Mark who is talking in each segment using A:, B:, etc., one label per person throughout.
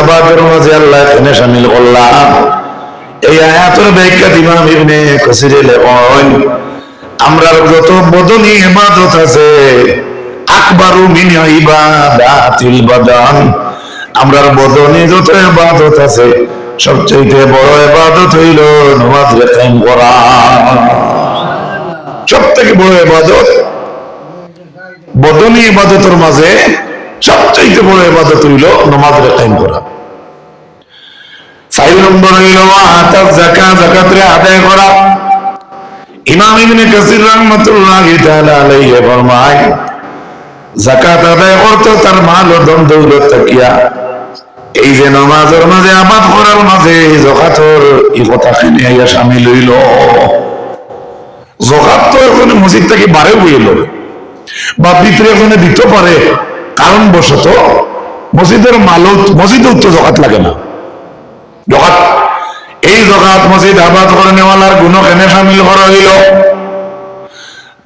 A: আবাদের মাঝে আল্লাহ এখানে শামিল করলাম। এই আয়াতের ব্যাখ্যা ইমাম ইবনে কাসিরে লেখন আমরা যত বদনি ইবাদত আছে, আকবারু মিন ইবাদাতিল বাদান। আমরার বদনি যত ইবাদত আছে সবচেয়ে বড় ইবাদত হইল নামাজ কায়েম করা। সব থেকে বড় ইবাদত বদনি ইবাদতের মাঝে সবচাইতে বড় ইবাদত হইল নামাজ কায়েম করা। চার নম্বর হইল আতার জাকা জাকাতরে আদায় করা। ইমাম ইবনে কাসির রাহমাতুল্লাহ তাআলা আলাইহি ফরমায়, যাকাত আদায় করতে তার মাল ও ধন দৌলত তাকিয়া এই যে নামাজের মাঝে, আবাদ করার মাঝে জকাতর এই কথা খানি আইয়া শামিল হইল। জকাত তো এখন মসজিদ থেকে বারে হইল বা ভিতরে এখানে দিতে পারে। কারণ বশত মসজিদের মালত, মসজিদে উচ্চ জকাত লাগে না। জকাত। এই জকাত মসজিদ আবাদ করে নেওয়ালার গুণ কেনে সামিল করা হইল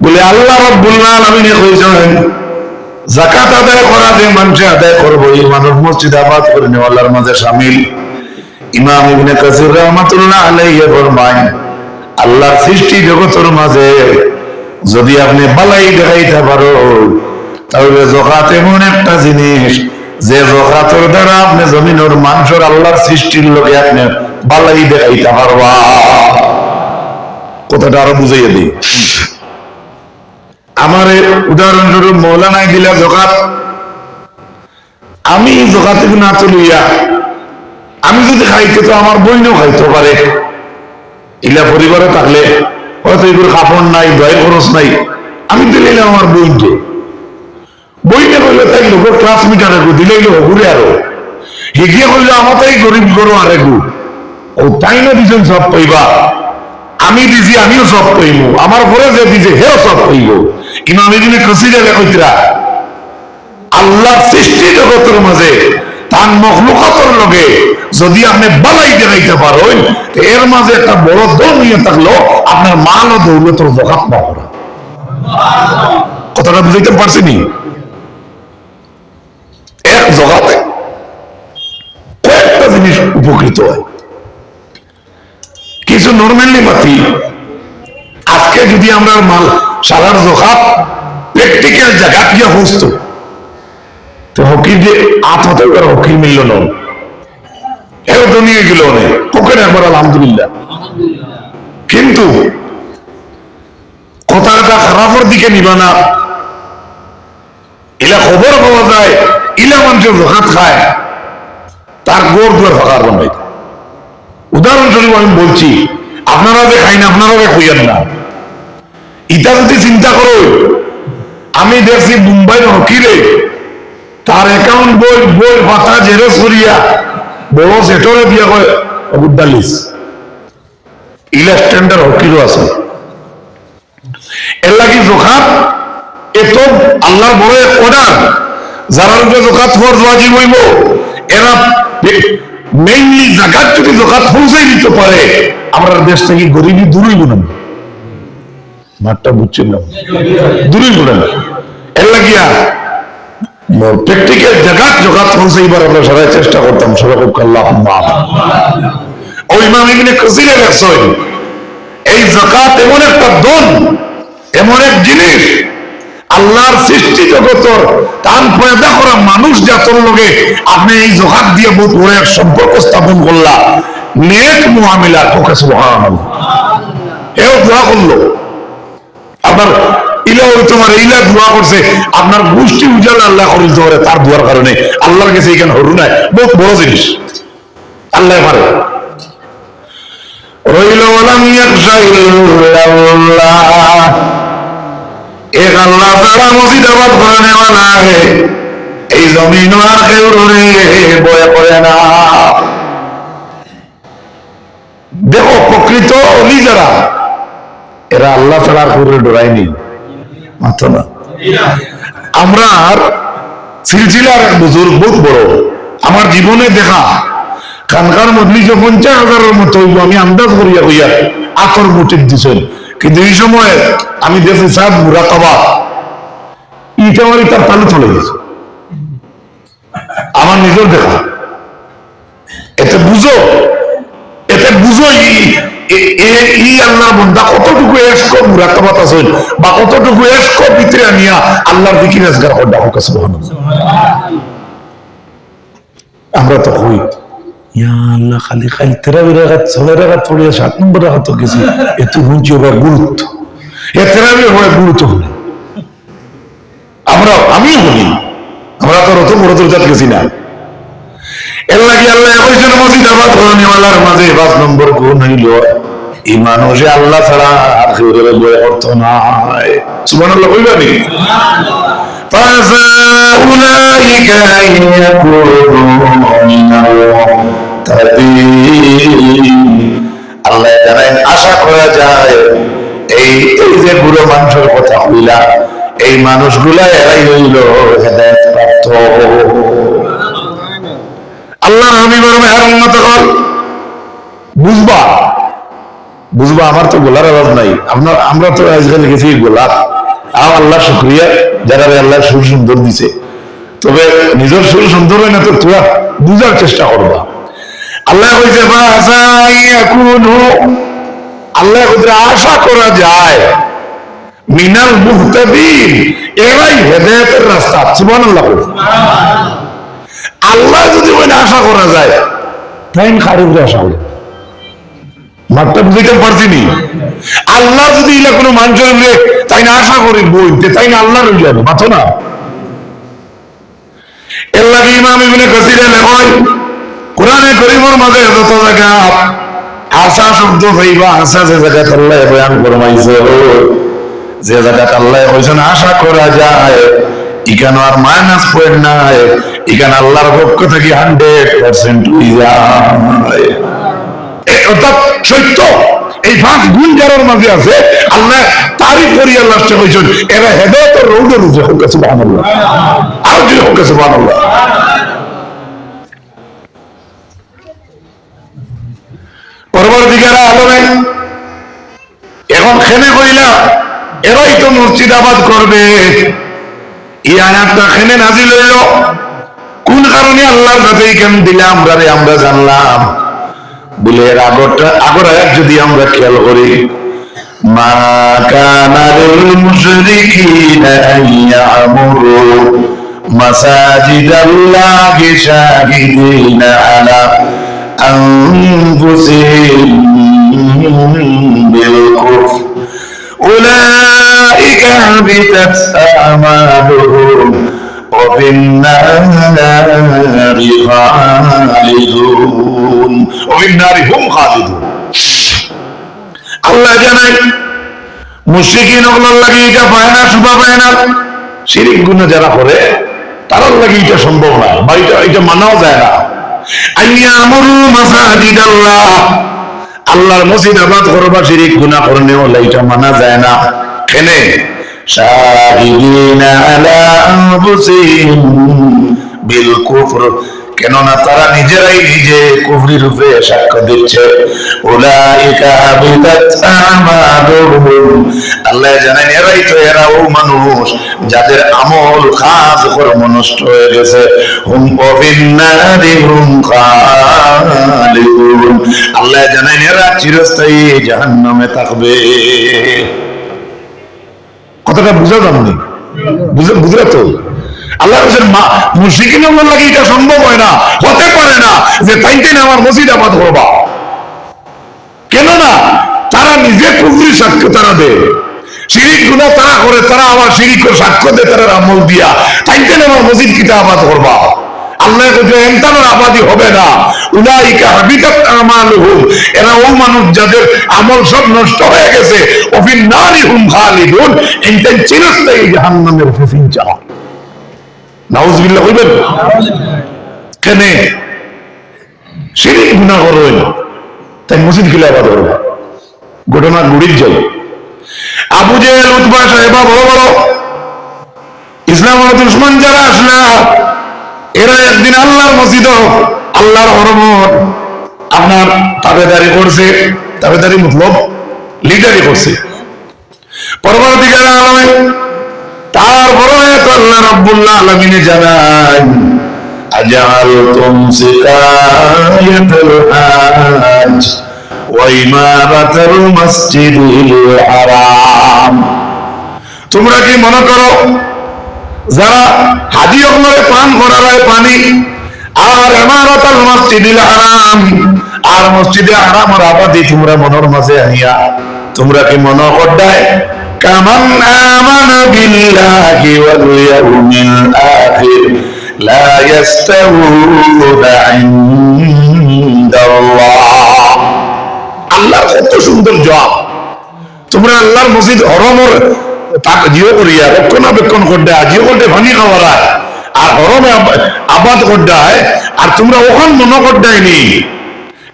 A: বলে আল্লাহ রব্বুল আলামিনে কইছেন, জাকাত আদায় করা যে মানুষে আদায় করব, এই মানুষ মসজিদ আবাদ করে নেওয়ালার মাঝে সামিল। ইমাম ইবনে কাসির রহমাতুল্লাহ আলাইহি ফরমায় আল্লাহর সৃষ্টি জগতের মাঝে যদি আপনি বালাই দেখাইতে পারো তাহলে এমন একটা জিনিস, যে দ্বারা আপনি জমিনের মানুষের আল্লাহর সৃষ্টির লোকে আপনি বালাই দেখাইতে পারবা। কথাটা আরও বুঝাইয়া দিই। আমার উদাহরণস্বরূপ মৌলানায় দিলা আমি জকাত না তুলিয়া আমি যদি খাইতে তো আমার বইনও খাইতে পারে। ইলা পরিবারে থাকলে হয়তো এগুলো কাপড় নাই দয় খরচ নাই। আমি দিলাম আমার বইনকে বইনে কইলে, তাই লোকের ক্লাসমিটার এগু দিলেই লোক আরও হিগিয়ে আমারটাই গরিব গরু ও তাই না সব পাইবা আমি আমিও সব পাইব আমার ঘরে যে হেও সব পাইব আল্লাহর সৃষ্টি জগতের মাঝে তার মখলুকাতর লগে যদি আপনি বালাই দেখাইতে পারেন এর মাঝে একটা বড় দল নিয়ে থাকল আপনার মাল ও দৌলতর জগাত করা কথাটা বুঝাইতে পারছিনি এক জগাতে। কয়েকটা জিনিস উপকৃত হয়। কিছু নর্মালি মাতি। আজকে যদি আমরা মাল সারার জখাত প্র্যাকটিক্যাল জায়গা তো হকির যে হকির মিলল নন তো নিয়ে গেল অনেক ওখানে একবার আলহামদুলিল্লাহ। কিন্তু কথাটা খারাপের দিকে নিবা না। ইলা খবর পাওয়া যায় ইলা মানুষের জখাত খায়, তার গোর দুয়ার ফাঁকার বানাই উদাহরণস্বরূপ আমি বলছি, আপনারা যে খাই না আপনারা খুঁজেন না। ইটা যদি চিন্তা করো, আমি দেখছি মুম্বাইয়ের হকিরে তার অ্যাকাউন্ট বই বই পাতা জেরক্স করিয়া, বড় সেটরে দিয়া কয় অবুদ্দালিস ইলাস্ট্যান্ডার হকিরও আছে। এর লাগি জোখাত এত আল্লাহর বড় অর্ডার। যারা রূপে জোখাত ফরজ ওয়াজিব হইব, এরা মেইনলি জাকাত যদি জোখাত পৌঁছাই দিতে পারে, আমরা দেশ থেকে গরিবই দূরই গুণাম মাঠটা বুঝছেন না? দূরই গুণাম এর লাগিয়া প্র্যাকটিক্যাল জাকাত জোগাত পৌঁছাইবার আমরা সবাই চেষ্টা করতাম, সবাই আল্লাহ ওই ইমাম ইবনে কাসিরে লেখছেন এই জাকাত এমন একটা দন এমন এক জিনিস আল্লাহর সৃষ্টি জগতর তান পয়দা করা মানুষ জাতর লগে আপনি এই জকাত দিয়ে বহুত বড় এক সম্পর্ক স্থাপন করলা। নেক মুআমিলা তোকে সুবহানাল্লাহ। এও দোয়া করল। ইলা ওই তোমার ইলা দোয়া করছে, আপনার গোষ্ঠী উজালা আল্লাহ করে পারে তার দোয়ার কারণে। আল্লাহর কাছে এখানে হরু নাই বহুত বড় জিনিস। আল্লাহ পারে। রইল ওলাম ইয়াকশা ইল্লাল্লাহ। এক আল্লাহ তারা মসজিদ আবাদ করে নেওয়া না এই জমিন আর কেউ বয়ে করে না। দেখো, প্রকৃত অলি এরা আল্লাহ ছাড়া করে ডরায়নি। মাত্র না। আমরা সিলসিলার এক বুজুর্গ, বহুত বড়। আমার জীবনে দেখা খানকার মজলিসে পঞ্চাশ হাজারের মতো আমি আন্দাজ করিয়া হইয়া আতর মোটিভ দিছেন। কিন্তু এই সময় আমি দেখছি, সাহেব মুরাকাবা আমার তার তালু চলে গেছে। আমার নিজের দেখা। বুঝো, এতে বুঝো ই- আছে বা আনিয়া আমরা তো হই। ইয়া আল্লাহ খালি খালি তেরা রাখাত ছয় রাখাত পড়িয়া সাত নম্বর রাখাত গেছি এত হুঁচি ওরা গুরুত্ব এ তেরাবি হয় গুরুত্ব হলে আমরা আমিও বলি আমরা তো রত বড় দরজাত গেছি না এর লাগি আল্লাহ কইছেন মসজিদ আবাদ করণীওয়ালার মাঝে পাঁচ নম্বর গুণ হইল এই মানুষে আল্লাহ ছাড়া আর কেউ বই অর্থ নাই সুবহানাল্লাহ কইবা নি فعسى أولئك أن يكونوا من المهتدين আল্লাহ জানেন আশা করা যায়, এই এই যে বুড়ো মানুষের কথা হইলা এই মানুষগুলা এরাই হইল আল্লাহ আমি মেহার উন্নত কর। বুঝবা? বুঝবা, আমার তো গোলার আওয়াজ নাই। আপনার আমরা তো আজকাল গেছি গোলার আর আল্লাহ শুক্রিয়া, যারা আল্লাহ সুর সুন্দর দিছে। তবে নিজের সুর সুন্দর হয় না তো তোরা বুঝার চেষ্টা করবা। আল্লাহ ইয়াকুনু আল্লাহ কইছে আশা করা যায়। মিনাল মুহতাদিন। এরাই হেদায়েতের রাস্তা। কইছে আল্লাহ যদি ওই আশা করা যায় তাই খারিফরে আশা মাঠটা বুঝাইতে পারছি নি আল্লাহ যদি ইলা কোনো মানুষের হলে তাই না আশা করি বই তাই না আল্লাহ রইল মাথো না। এর লাগে ইমাম ইবনে কাসিরে লেখয় কোরআনে করিমর মাঝে যত জায়গা আশা শব্দ হইবা আশা যে জায়গা আল্লাহ বয়ান ফরমাইছে, যে জায়গা আল্লাহ কইছেন আশা করা যায়। ইখানে আর মাইনাস পয়েন্ট নাই। ইখানে আল্লাহর পক্ষ থেকে হান্ড্রেড পার্সেন্ট অর্থাৎ সত্য। এই পাঁচ গুণ যার মাঝে আছে, আল্লাহ তারিফ করি আল্লাহ কইছেন, এরা হেদায়ত রৌদের রুজে হোক সুবহানাল্লাহ। আর যদি হোক, সুবহানাল্লাহ। পরবর্তীকারা আলমে এখন খেনে কইলা, এরাই তো মসজিদ আবাদ করবে। এই আয়াতটা খেনে নাজিল হইল। কোন কারণে আল্লাহর কাছে কেন দিলে আমরা রে, আমরা জানলাম। বলে এর আগরটা আগর আয়াত যদি আমরা খেয়াল করি, মা কানা মুশরিকিনা আন ইয়ামুরু মাসাজিদ আল্লাহি শাহিদিনা আলা أنفسهم بالكفر أولئك حبطت أعمالهم وفي النار خالدون وفي النار هم خالدون আল্লাহ জানাই মুশরিকিন ওগুলোর লাগে এটা পায় না শুভা পায় না শিরিক গুণ যারা করে তারার লাগে এটা সম্ভব না বা এটা এটা মানাও যায় না আইয়া আমরু মাসাজিদ আল্লাহ আল্লাহর মসজিদ আবাদ করবা শিরিক গুনাহ করনে হলে এটা মানা যায় না। কেনে? শাহিদিনা আলা আনফুসিহিম বিল কুফর। কেননা তারা নিজেরাই নিজে কুফরি রূপে সাক্ষ্য দিচ্ছে। আল্লাহ জানেন, এরাই তো এরা ও মানুষ যাদের আমল খাস কর্ম নষ্ট হয়ে গেছে। হুম হুম আল্লাহ জানেন, এরা চিরস্থায়ী থাকবে। কথাটা বুঝে বুঝলে তো? আল্লাহ হোসেন মুশিকিন লাগে এটা সম্ভব হয় না? হতে পারে না যে তাইতে আমার মসজিদ আবাদ করবা। কেন না? তারা নিজে কুফরি সাক্ষ্য তারা দেয়। শিরিক গুণা তারা করে, তারা আবার সাক্ষ্য দেয় তারা আমল দিয়া। তাইতে আমার মসজিদ কিতা আবাদ করবা? আল্লাহ আবাদি হবে না। উলাইকা হাবিতাত আমালুহুম। এরা ও মানুষ যাদের আমল সব নষ্ট হয়ে গেছে। ওফিন নারি হুম খালিদুন চিরস্থায়ী জাহান্নামের ফিফিন চা শিরিক গুনাহ করবেন। তাই মসজিদ ঘটনা গুড়ির আবু সাহেবা, বড় বড়। ইসলাম দুশ্মন যারা আসলা, এরা একদিন আল্লাহর মসজিদ, আল্লাহর হরমত। আপনার তাবেদারি করছে, তাবেদারি মতলব লিডারি করছে। পরবর্তীকালে আলমে তোমরা কি মনে করো, যারা হাজি অঙ্গরে পান করা হয় পানি আর ইমারাতাল মসজিদিল হারাম আর মসজিদে আরাম আর আবাদি তোমরা মনের মাঝে আনিয়া, তোমরা কি মনে করদায়? কামান আমানা বিল্লাহি ওয়াল ইয়াউমিল আখির, লা ইয়াস্তাউনা ইনদাল্লাহ। আল্লাহর কত সুন্দর জবাব। তোমরা আল্লাহর মসজিদ হরমর জিও করিয়া, রক্ষণাবেক্ষণ করতে জিও করতে ভাঙি খাওয়ার আর হরমে আব- আবাদ করতে আর তোমরা ওখান মনে করতে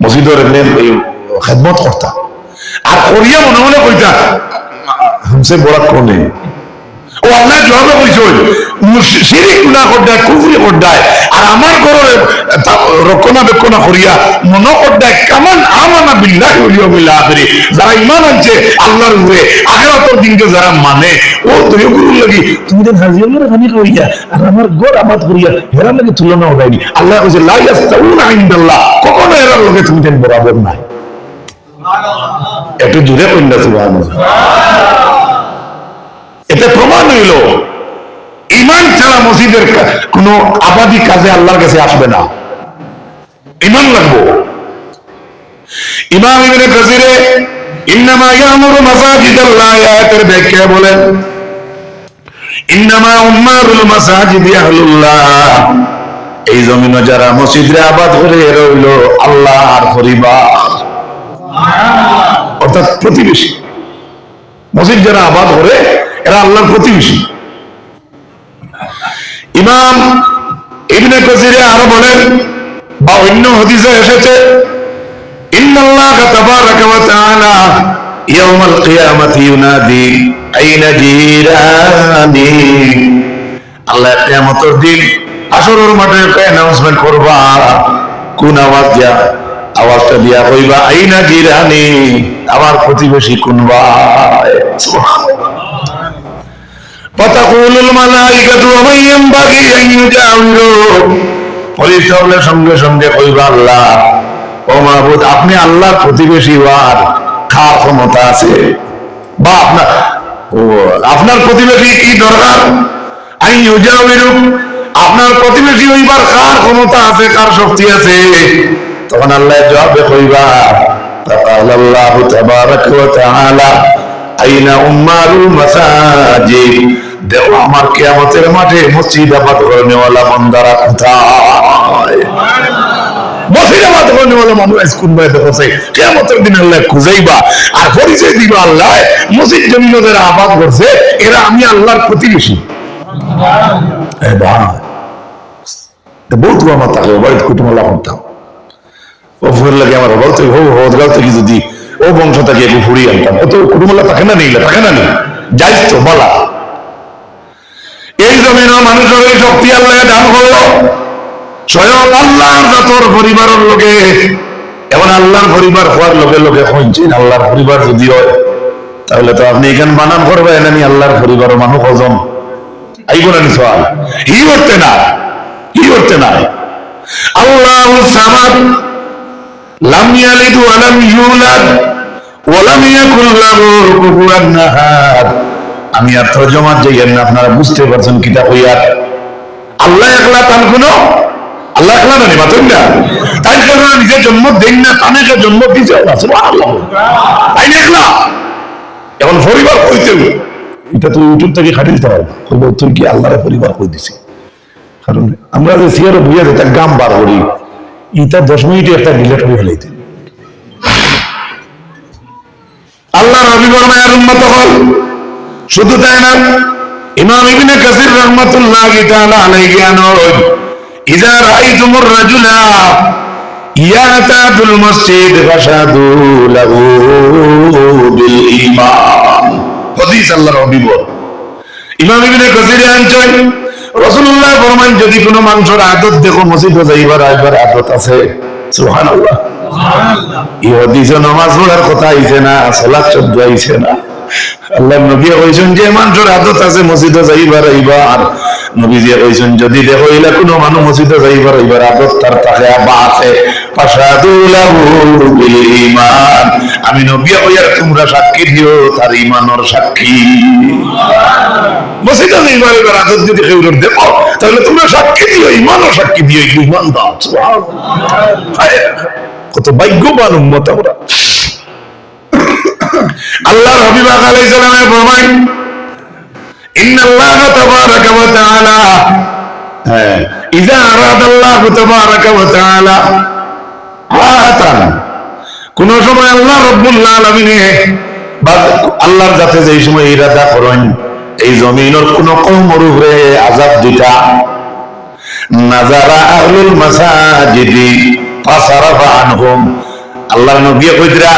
A: মসজিদের খেদমত করতা আর করিয়া মনে মনে কইতা হামসে বড় কোনে ও আল্লাহ জবাবে কইছিল শিরিক গুনাহ করদায়, কুফরি করদায়, আর আমার ঘরে রক্ষণাবেক্ষণ করিয়া মনে করদায়, কেমন আমানা বিল্লাহি ওয়াল ইয়াউমিল যারা ঈমান আনছে, আল্লাহর উপরে, আখিরাতের দিনকে যারা মানে ও তুই গুরু লাগি, তুমি হাজির করে খানি করিয়া, আর আমার ঘর আবাদ করিয়া, হেরার লাগে তুলনা হয়নি। আল্লাহ কইছে, লা ইয়াস্তাউনা ইনদাল্লাহ, কখনো এরার লগে তুমি দেন বরাবর নাই। একটু জুড়ে কইলা সুবহানাল্লাহ। এতে প্রমাণ হইল, ইমান ছাড়া মসজিদের কোনো আবাদি কাজে আল্লাহর কাছে আসবে না। ইমান লাগবো। ইমাম এই যারা মসজিদে আবাদ করে অর্থাৎ প্রতিবেশী। মসজিদ যারা আবাদ করে এরা আল্লাহর প্রতিবেশী ইমাম ইবনে কাসিরে আরও বলেন, বা অন্য হাদিসে এসেছে, ইন্নাল্লাহ তাআলা ইয়াউমাল কিয়ামাতি ইউনাদি আইনা জিরানি। আল্লাহ কিয়ামতের দিন আসরের মাঠে অ্যানাউন্সমেন্ট করবা, কোন আওয়াজ দিয়া, আওয়াজটা দিয়া কইবা, আইনা জিরানি। আমার প্রতিবেশী কোন ভাই? فتقول الملائكة ومن ينبغي أن يجاوره পরিচয় হলে সঙ্গে সঙ্গে কইবা আল্লাহ ও মাহবুদ আপনি আল্লাহর প্রতিবেশী হওয়ার খাওয়ার ক্ষমতা আছে বা আপনার ও আপনার প্রতিবেশী কি দরকার আমি ইউজাউরু আপনার প্রতিবেশী হইবার কার ক্ষমতা আছে কার শক্তি আছে তখন আল্লাহ জবাবে কইবা فقال الله تبارك وتعالى আইনা উম্মারুল মাসাজিদ দেখো আমার কিয়ামতের মাঠে মসজিদ আবাদ করে নেওয়ালা বন্দারা কোথায় আল্লাহ আমার যদি ও বংশ থেকে ফুরিয়ে আনতাম। ও তো কুটুমলা থাকে না নিলে থাকে না নি যাইস তো বলা। এই জমিন মানুষের এই শক্তি আল্লাহ দান করল স্বয়ং আল্লাহর যতর পরিবারের লোকে, এমন আল্লাহর পরিবার হওয়ার লোকে লোকে হইছেন আল্লাহর পরিবার যদি হয়, তাহলে তো আপনি এখানে বানান করবেন, আমি আল্লাহর পরিবার মানুষ হজম। আইব না নি সওয়াল হি করতে না? হি করতে না? আল্লাহ সামাদ লাম ইয়ালিদ ওয়া লাম ইউলাদ ওয়া লাম ইয়াকুল লাহু কুফুয়ান আহাদ। আমি আর তরজমা যাইয়েন না, আপনারা বুঝতে পারছেন কিতা কইয়ার আল্লাহ একলা তান কোনো আল্লাহ একলা না মাতেন না? তাই কারণে নিজে জন্ম দেন না তানেকে জন্ম দিছে সুবহানাল্লাহ তাই একলা? এখন পরিবার কইতে এটা তো ইউটিউব থেকে খাটি দিতে পারব তুই কি? আল্লাহর পরিবার কই দিছি? কারণ আমরা যে সিয়ারে বুঝে যেটা গাম বার করি। ইটা দশ মিনিটে একটা ডিলেট করে ফেলাইতে আল্লাহ রবি বর্মায়ের উন্মত হল শুধু তাই না ইমাম ইবনে কাসির রহমাতুল্লাহ তাআলা আলাইহি আনহর ইজা রাআইতুমুর রাজুলা ইয়াতাতুল মসজিদ ফাশাদু লাহু বিল ঈমান হাদিস আল্লাহর হাবিবর ইমাম ইবনে কাসির আনছেন রাসূলুল্লাহ ফরমান যদি কোনো মানুষের আদত দেখো মসজিদে যাইবার আইবার আদত আছে। সুবহানাল্লাহ। এই হাদিসে নামাজ পড়ার কথা আইছে না সালাত শব্দ আইছে না। আল্লাহ নবী কইছেন যে মানুষের আদত আছে মসজিদে যাইবার কইছেন যদি দেখো কোনো মানুষ মসজিদে যাইবার আদত তার বা আছে আমি নবী তোমরা সাক্ষী দিও তার ঈমানের সাক্ষী মসজিদে যাইবার আইবার আদত যদি কেউ দেখো তাহলে তোমরা সাক্ষী দিও ঈমানের সাক্ষী দিও ইমান দাও কত ভাগ্যবান উম্মত আমরা আল্লাহর হাবিব আলাইহিস সালামের ইন্নাল্লাহ ওয়া তাআলা। হ্যাঁ ইযা ওয়া তাআলা। কোন সময় আল্লাহ রব্বুল আলামিন বা আল্লাহর যাতে যেই সময় ইরাদা করেন, এই জমিনের কোন কওমের উপরে আযাব দিতা নাজারা আহলুল মাসাজিদি, ফাসারাফা আনহুম। আল্লাহ নবী কইতরা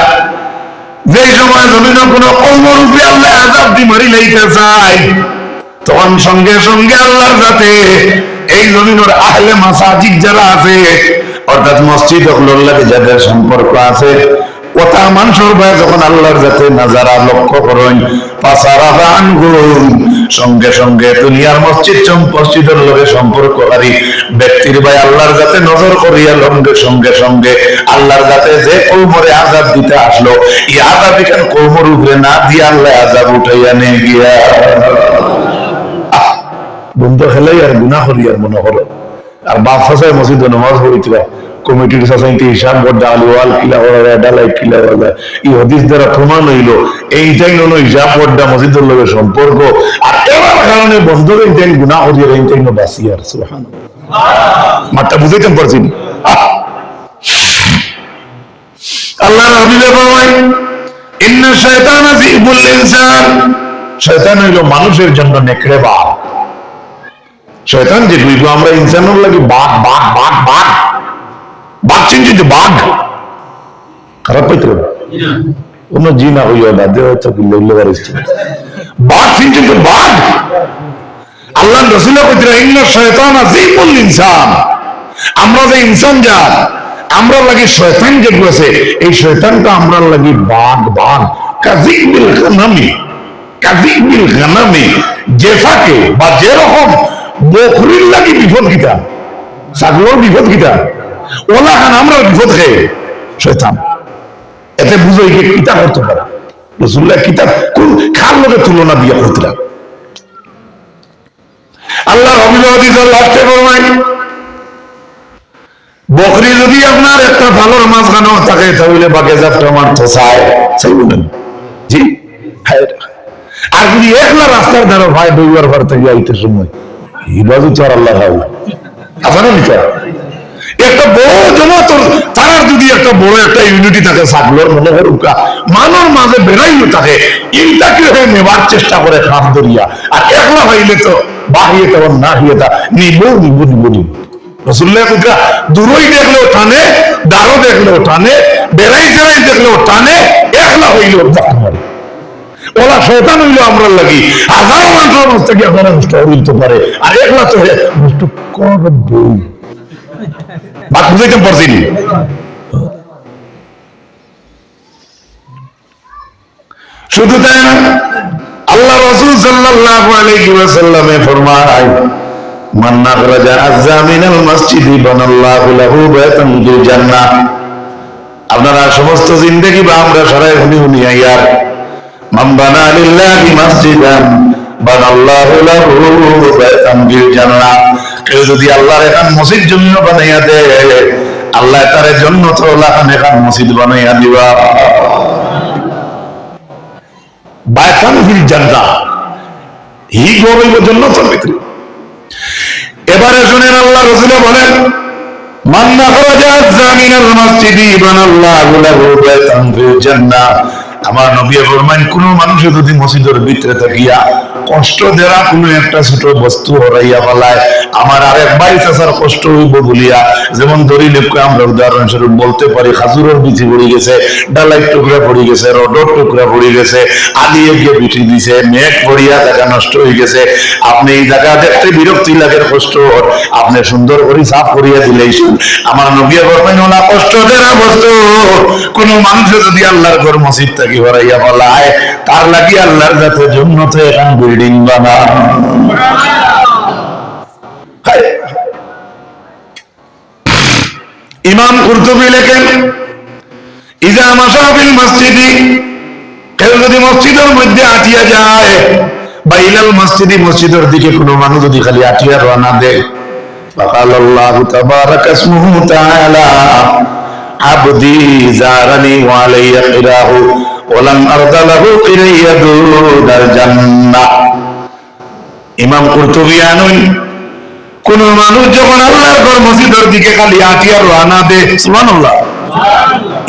A: যে সময় জমিনে কোন কৌমর উপরে আল্লাহ আজাব দি মারি লাইতে চাই তখন সঙ্গে সঙ্গে আল্লাহর যাতে এই জমিনের আহলে মাসাজিদ যারা আছে, অর্থাৎ মসজিদ লাগে যাদের সম্পর্ক আছে কথা মানুষের ভাই যখন আল্লাহর নাজারা লক্ষ্য করেন আনগুন সঙ্গে সঙ্গে দুনিয়ার মসজিদ ব্যক্তির ভাই আল্লাহর নজর করিয়া সঙ্গে সঙ্গে আল্লাহর যে কৌমরে আজাব দিতে আসলো, এই আজাব কৌমর উপরে না দিয়ে আল্লাহ আজাব উঠাইয়া নিয়ে গিয়া। খেলাই আর গুণা করি আর মনে হলো। আর বাপ ফাঁসায় মসজিদে নামাজ পড়িছিল কমিটির সাসাইতে হিসাব বড্ডা আলু ওয়াল কিলা, ওরা ডালাই কিলা, ওরা এই হদিস দ্বারা প্রমাণ হইল, এইটাই হলো হিসাব বড্ডা মসজিদের লগে সম্পর্ক। আর এবার কারণে বন্ধ এইটাই গুণা আর এইটাই বাসি আর সুহান মাঠটা বুঝাইতে পারছি শায়তানা ইনসান। শয়তান হইল মানুষের জন্য নেকড়ে বাঘ। শয়তান যে আমরা ইনসানের লাগে বাঘ বাঘ বাঘ বাঘ। বাঘ বাঘ খারাপ পাইতে না হইয়া না দেহ বাঘ চিনছি তো বাঘ আল্লাহ আমরা যে ইনসান জাত আমরা লাগি শয়তান যে আছে এই শয়তানটা আমরা লাগি বাঘ বাঘ কাজিবিল গানামি কাজিবিল গানামি জেফাকে বা যেরকম বকরির লাগি বিপদ গীতা ছাগলের বিপদ গীতা ওলা খান আমরা বিপদ খেয়ে শয়তান। এতে বুঝো করতে পারে রসুল্লাহ কিতাব কোন খার লোকে তুলনা দিয়ে ফরমাই বকরি যদি আপনার একটা ভালোর মাঝখানেও থাকে, তাহলে বাকে যাত্রা বলেন জি? আর যদি একলা রাস্তার ধারে ভাই দৈবার ঘর থেকে আইতে সময় এই বাজু তো আর আল্লাহ আপনারা একটা বড় জমাত তারা যদি একটা বড় একটা ইউনিটি থাকে সাকলোর মনে করুক মানর মাঝে বেড়াইলো থাকে ইনটাকে হয়ে নেবার চেষ্টা করে খাপ ধরিয়া। আর একলা হইলে তো বাহিয়ে তখন না হিয়ে তা, নিব নিব নিব নিব। দূরই বেড়াই চেড়াই একলা হইলেও জাহান মারে শয়তান হইল আমরা লাগি, হাজার মানুষের মাঝ থেকে আপনারা নষ্ট হইতে পারে, আর একলা তো নষ্ট বাদ বুঝাইতে? শুধু তাই না, আল্লাহ রসুল ফরমায় আপনারা সমস্ত জিন্দেগি বা আমরা সারাই হুনি হুনি আইয়ার, মান বানা লিল্লাহি মসজিদান বানাল্লাহু লাহু বাইতান জান্নাহ কেউ যদি আল্লাহর এখান মসজিদ জন্য বানাইয়া দেয়, আল্লাহ তার জন্য তো এখান মসজিদ বানাইয়া দিবা। বাইতান ফিল জান্নাহ। হি ভিতরে। এবারে শুনেন আল্লাহ রসুল বলেন মান্না খরাজাত জামিনাল মসজিদি বানাল্লাহু লাহু বাইতান ফিল জান্নাহ। আমার নবী ফরমান কোন মানুষ যদি মসজিদের ভিতরে থাকিয়া কষ্ট দেওয়া কোনো একটা ছোট বস্তু হরাইয়া ফেলায়। আমার আর এক ভাই চাষার কষ্ট হইব বলিয়া, যেমন ধরি লেপকে আমরা উদাহরণস্বরূপ বলতে পারি, খাজুরের বিচি পড়ে গেছে, ডালাই টুকরা পড়ে গেছে, রডর টুকরা পড়ে গেছে আলিয়ে গিয়ে বিটি দিছে, মেঘ পড়িয়া জায়গা নষ্ট হয়ে গেছে। আপনি এই জায়গা দেখতে বিরক্তি লাগে, কষ্ট আপনি সুন্দর করে সাফ করিয়া দিলেই। আমার নবিয়া বলবেন ওলা কষ্ট দেওয়া বস্তু কোন মানুষে যদি আল্লাহর ঘর মসজিদ থাকি ভরাইয়া বলায় তার লাগি আল্লাহর যাতে জন্মতে এখন বিল্ডিং বানা হায়। ইমাম কুরতুবি লেখেন ইজা মাসাফিল মসজিদি কেউ যদি মসজিদের মধ্যে আটিয়া যায় বা ইলাল মসজিদি মসজিদের দিকে কোনো মানুষ যদি খালি আটিয়া রওনা দেয় فقال الله تبارك اسمه تعالى عبدي زارني وعلي قراه ইমাম কুরতুবী আনুন, কোন মানুষ যখন আল্লাহর ঘর মসজিদের দিকে খালি আটিয়ার রানা দে সুবহানাল্লাহ।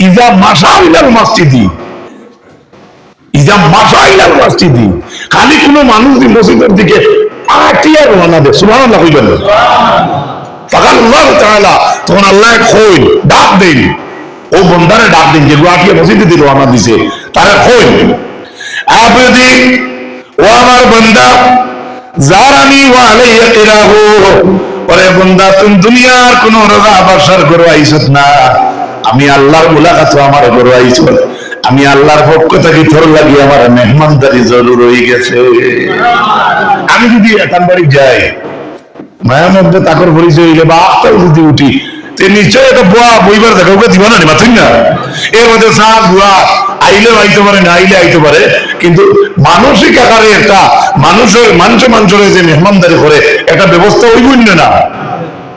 A: ইজা মাশাইলাল মসজিদি, ইজা মাশাইলাল মসজিদি, খালি কোন মানুষ মসজিদের দিকে আটিয়ার রানা দে সুবহানাল্লাহ কইবেন ফাকাল আল্লাহ তাআলা, তখন আল্লাহ কইল ডাক দেন। ও বন্দারে ডাক দেন যে আটিয়া মসজিদে দিল রানা দিছে। তারা কইল আবদি ও আমার বান্দা, জারানি ওয়া আলাইয়া কিরাহু ওরে তুমি দুনিয়ার কোন রোজা বাসার করো আইছত না। আমি আল্লাহর মুলাকাত আমার করো আইছত আমি আল্লাহর পক্ষ থেকে তোর লাগি আমার মেহমানদারি জরুর হয়ে গেছে। আমি যদি একান বাড়ি যাই, মায়ের মধ্যে তাকর পরিচয় হইলে বা আখতার যদি উঠি মেহমানদারি করে, একটা ব্যবস্থা হইব না।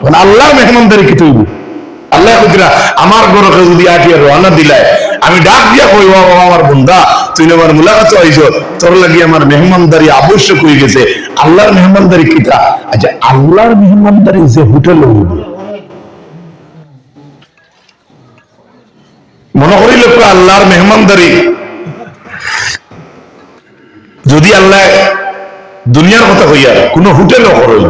A: মানে আল্লাহ মেহমানদারি কি তৈব আল্লাহ কইরা আমার গরকে যদি আটিয়া রওনা দিলায় আমি ডাক দিয়া কই বাবা, আমার বন্ধা, তুই আমার মুলাকাত হইছ তোর লাগি আমার মেহমানদারি আবশ্যক হয়ে গেছে। আল্লাহর মেহমানদারি কিটা আচ্ছা আল্লাহর মেহমানদারি যে হোটেল হইব মনে করি লোক আল্লাহর মেহমানদারি। যদি আল্লাহ দুনিয়ার কথা হইয়া কোনো হোটেলও করল